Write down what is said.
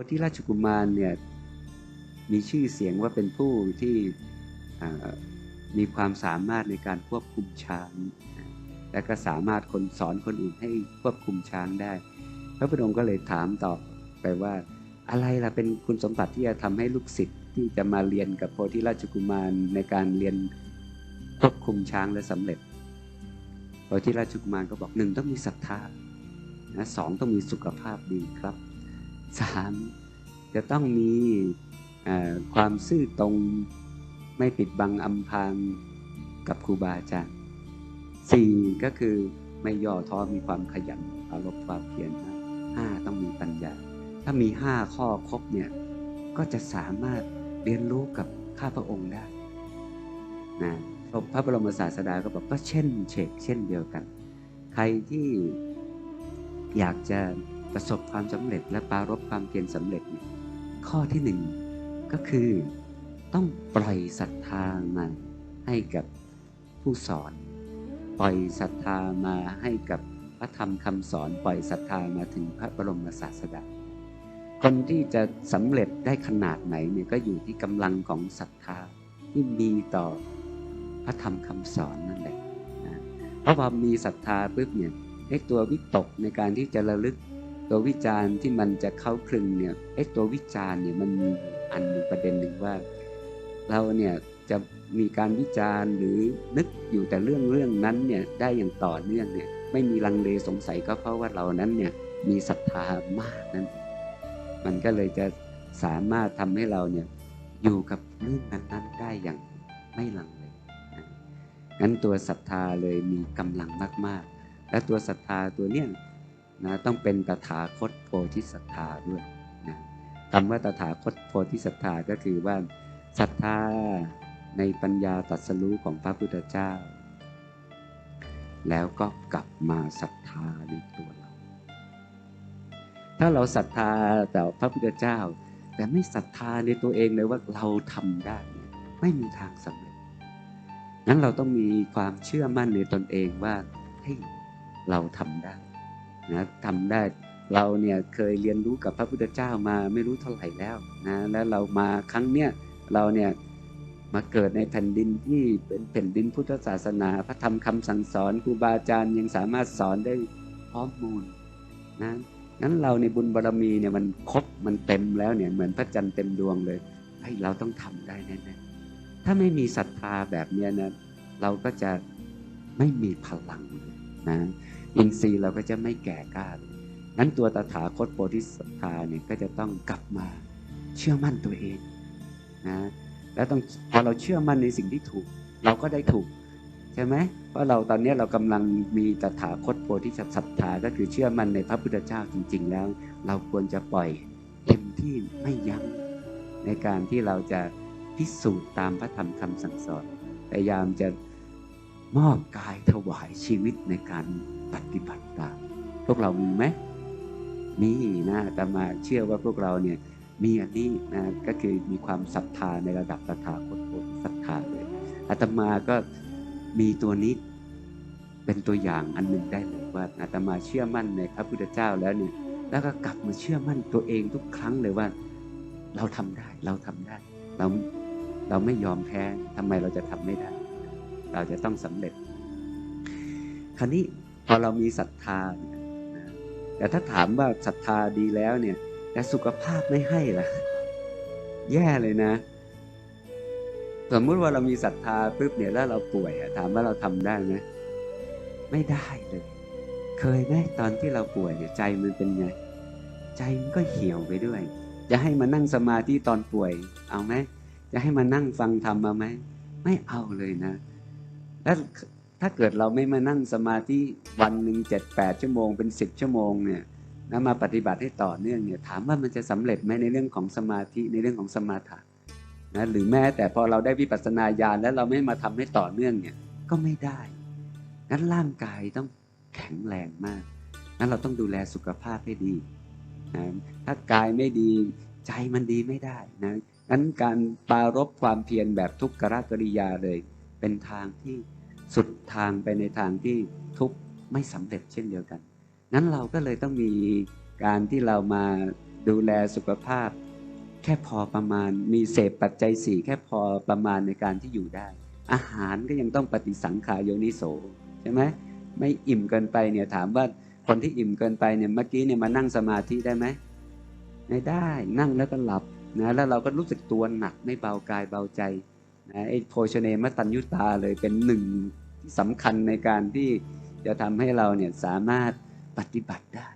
พธิราชกุมารเนี่ยมีชื่อเสียงว่าเป็นผู้ที่มีความสามารถในการควบคุมช้าง และก็สามารถคนสอนคนอื่นให้ควบคุมช้างได้ พระพุทธองค์ก็เลยถามต่อไปว่าอะไรล่ะเป็นคุณสมบัติที่จะทำให้ลูกศิษย์ที่จะมาเรียนกับโพธิราชกุมารในการเรียนควบคุมช้างและสำเร็จโพธิราชกุมารก็บอกหนึ่งต้องมีศรัทธานะสองต้องมีสุขภาพดีครับ สามจะต้องมีความซื่อตรงไม่ปิดบังอำพรางกับครูบาอาจารย์สี่ก็คือไม่ย่อท้อมีความขยันอารมความเพียรห้าต้องมีปัญญา ถ้ามีห้าข้อครบเนี่ยก็จะสามารถเรียนรู้กับข้าพระองค์ได้นะพระบรมศาสดาก็บอกก็เช่นเชกเช่นเดียวกัน ใครที่อยากจะ ประสบความสำเร็จและปรารบความเพียรสำเร็จเนี่ยข้อที่หนึ่งก็คือต้องปล่อยศรัทธามาให้กับผู้สอน ปล่อยศรัทธามาให้กับพระธรรมคำสอน ปล่อยศรัทธามาถึงพระบรมศาสดาคนที่จะสำเร็จได้ขนาดไหนเนี่ยก็อยู่ที่กำลังของศรัทธาที่มีต่อพระธรรมคำสอนนั่นแหละเพราะพอมีศรัทธาปุ๊บเนี่ยไอ้ตัววิตกในการที่จะระลึก ตัววิจารณ์ที่มันจะเข้าคลึงเนี่ยไอ้ตัววิจารณ์เนี่ยมันมีอันหนึ่งประเด็นหนึ่งว่า เราเนี่ยจะมีการวิจารณ์หรือนึกอยู่แต่เรื่องเรื่องนั้นเนี่ยได้อย่างต่อเนื่องเนี่ยไม่มีลังเลสงสัยก็เพราะว่าเรานั้นเนี่ยมีศรัทธามากนั่นเองมันก็เลยจะสามารถทำให้เราเนี่ยอยู่กับเรื่องนั้นๆได้อย่างไม่ลังเลนะงั้นตัวศรัทธาเลยมีกำลังมากๆ และตัวศรัทธาตัวเนี้ย นะต้องเป็นตถาคตโพธิศรัทธาด้วยนะคำว่าตถาคตโพธิศรัทธาก็คือว่าศรัทธาในปัญญาตรัสรู้ของพระพุทธเจ้า แล้วก็กลับมาศรัทธาในตัวเรา ถ้าเราศรัทธาแต่พระพุทธเจ้า แต่ไม่ศรัทธาในตัวเองเลยว่าเราทำได้ไม่มีทางสำเร็จนั้นเราต้องมีความเชื่อมั่นในตนเองว่าเฮ้ยเราทำได้ นะทำได้เราเนี่ยเคยเรียนรู้กับพระพุทธเจ้ามาไม่รู้เท่าไหร่แล้วนะแล้วเรามาครั้งเนี้ยเราเนี่ยมาเกิดในแผ่นดินที่เป็นแผ่นดินพุทธศาสนา พระธรรมคำสั่งสอนครูบาอาจารย์ยังสามารถสอนได้พร้อมมูลนะงั้นเราในบุญบารรมีเนี่ยมันครบมันเต็มแล้วเนี่ยเหมือนพระจันทร์เต็มดวงเลยเฮ้ยเราต้องทำได้แน่ๆถ้าไม่มีศรัทธาแบบเนี้ยนะเราก็จะไม่มีพลังเลยนะ อินทรีย์เราก็จะไม่แก่กล้านั้นตัวตถาคตโพธิสัตธาเนี่ยก็จะต้องกลับมาเชื่อมั่นตัวเองนะแล้วต้องพอเราเชื่อมั่นในสิ่งที่ถูก เราก็ได้ถูกใช่ไหมเพราะเราตอนนี้เรากำลังมีตถาคตโพธิสัตย์ศรัทธาก็คือเชื่อมั่นในพระพุทธเจ้าจริง ๆ แล้ว เราควรจะปล่อยเต็มที่ไม่ยั้งในการที่เราจะพิสูจน์ตามพระธรรมคำสั่งสอนพยายามจะ มอบกายถวายชีวิตในการปฏิบัติตามพวกเรามีไหมมีนะแต่มาเชื่อว่าพวกเราเนี่ยมีอันนี้นะก็คือมีความศรัทธาในระดับตถาคตโพธิศรัทธาเลยอาตมาก็มีตัวนี้เป็นตัวอย่างอันหนึ่งได้เลยว่าอาตมาเชื่อมั่นในพระพุทธเจ้าแล้วเนี่ยแล้วก็กลับมาเชื่อมั่นตัวเองทุกครั้งเลยว่า เราทำได้เราทำได้ เราเราไม่ยอมแพ้ทำไมเราจะทำไม่ได้ เราจะต้องสำเร็จ คราวนี้พอเรามีศรัทธา แต่ถ้าถามว่าศรัทธาดีแล้วเนี่ยแต่สุขภาพไม่ให้ล่ะ แย่เลยนะ สมมุติว่าเรามีศรัทธาปุ๊บเนี่ยแล้วเราป่วยอะถามว่าเราทำได้ไหมไม่ได้เลย เคยไหมตอนที่เราป่วยเนี่ยใจมันเป็นไง ใจมันก็เหี่ยวไปด้วย จะให้มานั่งสมาธิตอนป่วย เอาไหมจะให้มานั่งฟังธรรมมาไหมไม่เอาเลยนะ แล้วถ้าเกิดเราไม่มานั่งสมาธิวันหนึ่งเจ็ดแปดชั่วโมงเป็นสิบชั่วโมงเนี่ยนะมาปฏิบัติให้ต่อเนื่องเนี่ยถามว่ามันจะสำเร็จไหมในเรื่องของสมาธิในเรื่องของสมาธินะหรือแม้แต่พอเราได้วิปัสสนาญาณแล้วเราไม่มาทำให้ต่อเนื่องเนี่ยก็ไม่ได้งั้นร่างกายต้องแข็งแรงมากนั้นเราต้องดูแลสุขภาพให้ดีนะถ้ากายไม่ดีใจมันดีไม่ได้นะงั้นการปรารบความเพียรแบบทุกขกริยาเลย เป็นทางที่ สุดทางไปในทางที่ทุกข์ไม่สำเร็จเช่นเดียวกัน นั้นเราก็เลยต้องมีการที่เรามาดูแลสุขภาพ แค่พอประมาณมีเสพปัจจัยสี่แค่พอประมาณในการที่อยู่ได้ อาหารก็ยังต้องปฏิสังขารโยนิโสใช่ไหมไม่อิ่มเกินไปเนี่ยถามว่าคนที่อิ่มเกินไปเนี่ยเมื่อกี้เนี่ยมานั่งสมาธิได้ไหมไม่ได้นั่งแล้วก็หลับนะแล้วเราก็รู้สึกตัวหนักไม่เบากายเบาใจ นะไอ้โภชเนมตัญยุตาเลยเป็นหนึ่งสำคัญในการที่จะทำให้เราเนี่ยสามารถปฏิบัติได้